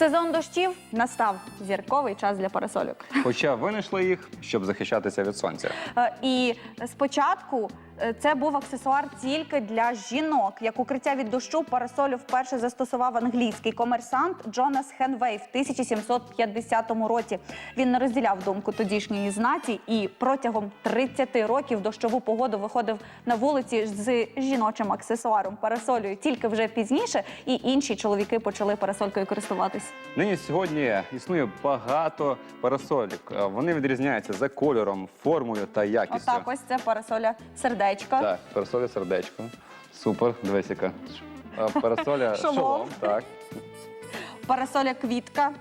Сезон дощів настав зірковий час для парасольок. Хоча винайшли їх, щоб захищатися від сонця. Е, І спочатку це був аксесуар тільки для жінок. Як укриття від дощу парасолю вперше застосував англійський комерсант Джонас Хенвей в 1750 році. Він не розділяв думку тодішньої знаті і протягом 30 років дощову погоду виходив на вулиці з жіночим аксесуаром парасолею. Тільки вже пізніше і інші чоловіки почали парасолькою користуватись. Нині сьогодні існує багато парасолік. Е, Вони відрізняються за кольором, формою та якістю. Отак, ось це парасоля сердечко. Так, парасоля сердечко. Супер, дивись яка. Е, Парасоля Шолом. шолом. Так. Парасоля квітка,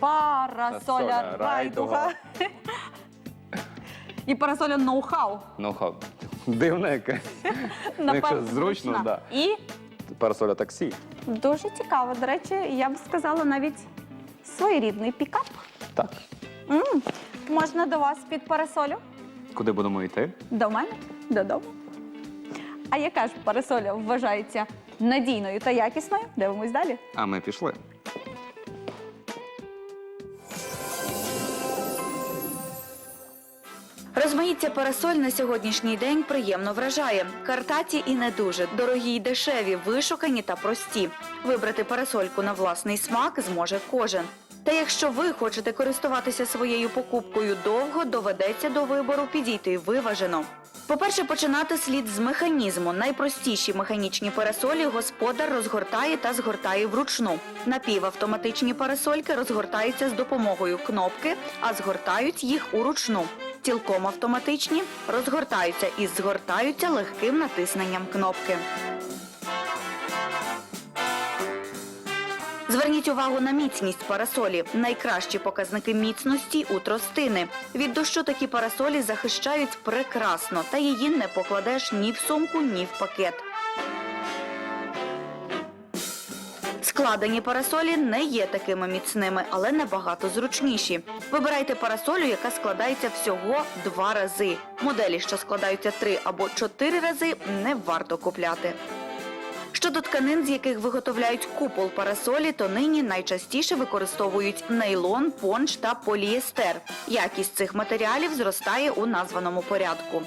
парасоля Парасоля райдуга райдуга. і парасоля ноу-хау. Ха, дивна яка. Ну, якщо зручно, зручна. да. І Парасоля таксі. дуже цікаво. До речі, я б сказала навіть своєрідний пікап. Так. м Можна до вас під парасолю? Куди будемо йти? До мене? Додому. А яка ж парасоля вважається надійною та якісною? Дивимось далі. А ми пішли. Розмаїття парасоль на сьогоднішній день приємно вражає. Картаті і не дуже, дорогі й дешеві, вишукані та прості. Вибрати парасольку на власний смак зможе кожен. Та якщо ви хочете користуватися своєю покупкою довго, доведеться до вибору підійти виважено. По-перше, починати слід з механізму. Найпростіші механічні парасолі господар розгортає та згортає вручну. Напівавтоматичні парасольки розгортаються з допомогою кнопки, а згортають їх уручну. Цілком автоматичні розгортаються і згортаються легким натисненням кнопки. Зверніть увагу на міцність парасолі. Найкращі показники міцності у тростини. Від дощу такі парасолі захищають прекрасно, та її не покладеш ні в сумку, ні в пакет. Складені парасолі не є такими міцними, але набагато зручніші. Вибирайте парасолю, яка складається всього два рази. Моделі, що складаються три або чотири рази, не варто купляти. Щодо тканин, з яких виготовляють купол парасолі, то нині найчастіше використовують нейлон, понч та поліестер. Якість цих матеріалів зростає у названому порядку.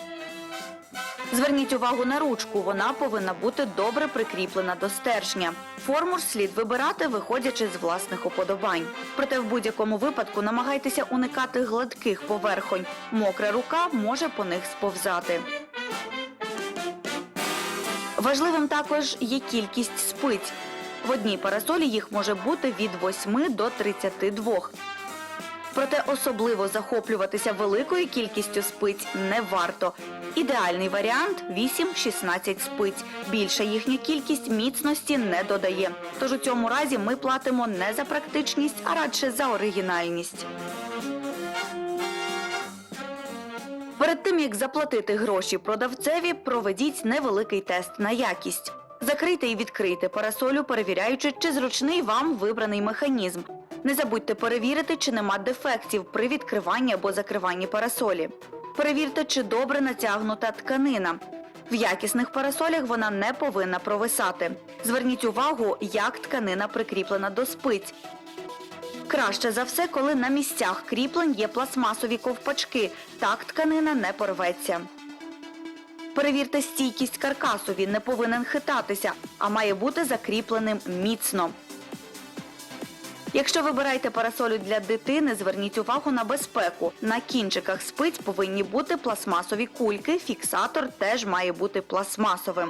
Зверніть увагу на ручку, вона повинна бути добре прикріплена до стержня. Форму ж слід вибирати, виходячи з власних уподобань. Проте в будь-якому випадку намагайтеся уникати гладких поверхонь. Мокра рука може по них сповзати. Важливим також є кількість спиць. В одній парасолі їх може бути від 8 до 32. Проте особливо захоплюватися великою кількістю спиць не варто. Ідеальний варіант 8-16 спиць. Більша їхня кількість міцності не додає. Тож у цьому разі ми платимо не за практичність, а радше за оригінальність. Перед тим як заплатити гроші продавцеві, проведіть невеликий тест на якість. Закрийте і відкрийте парасолю, перевіряючи, чи зручний вам вибраний механізм. Не забудьте перевірити, чи нема дефектів при відкриванні або закриванні парасолі. Перевірте, чи добре натягнута тканина. В якісних парасолях вона не повинна провисати. Зверніть увагу, як тканина прикріплена до спиць. Краще за все, коли на місцях кріплень є пластмасові ковпачки. Так тканина не порветься. Перевірте стійкість каркасу, він не повинен хитатися, а має бути закріпленим міцно. Якщо вибираєте парасолю для дитини, зверніть увагу на безпеку. На кінчиках спиць повинні бути пластмасові кульки, фіксатор теж має бути пластмасовим.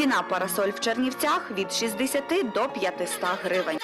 Ціна парасоль в Чернівцях від 60 до 500 гривень.